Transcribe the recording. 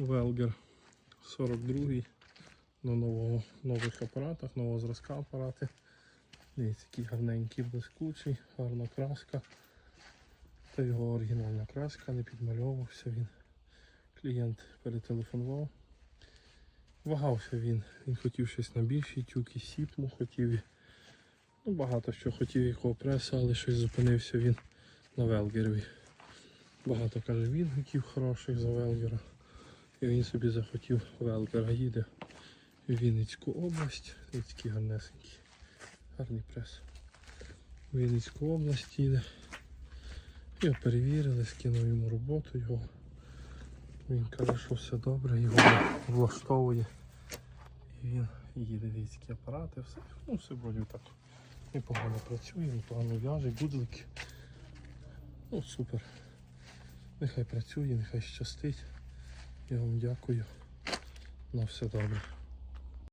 Велгер 42 на нового, нових апаратах, нового зразка апарати. Дивіться, який гарненький, блискучий, гарна краска. Це його оригінальна краска, не підмальовувався він. Клієнт перетелефонував. Вагався він. Він хотів щось на більші тюки, сіпму хотів. Ну, багато що хотів якого преса, але щось зупинився він на Велгерові. Багато каже відгуків хороших за Велгера. І він собі захотів Велгера. Їде в Вінницьку область. Ось такий гарнесенький. Гарний прес. В Вінницьку область їде. Його перевірили, скинув йому роботу його. Він каже, що все добре, його влаштовує. І він їде дивіться, апарати, все. Ну, все вроді так непогано працює, непогано в'яже, гудлики. Ну, супер. Нехай працює, нехай щастить. Я вам дякую. На все добре.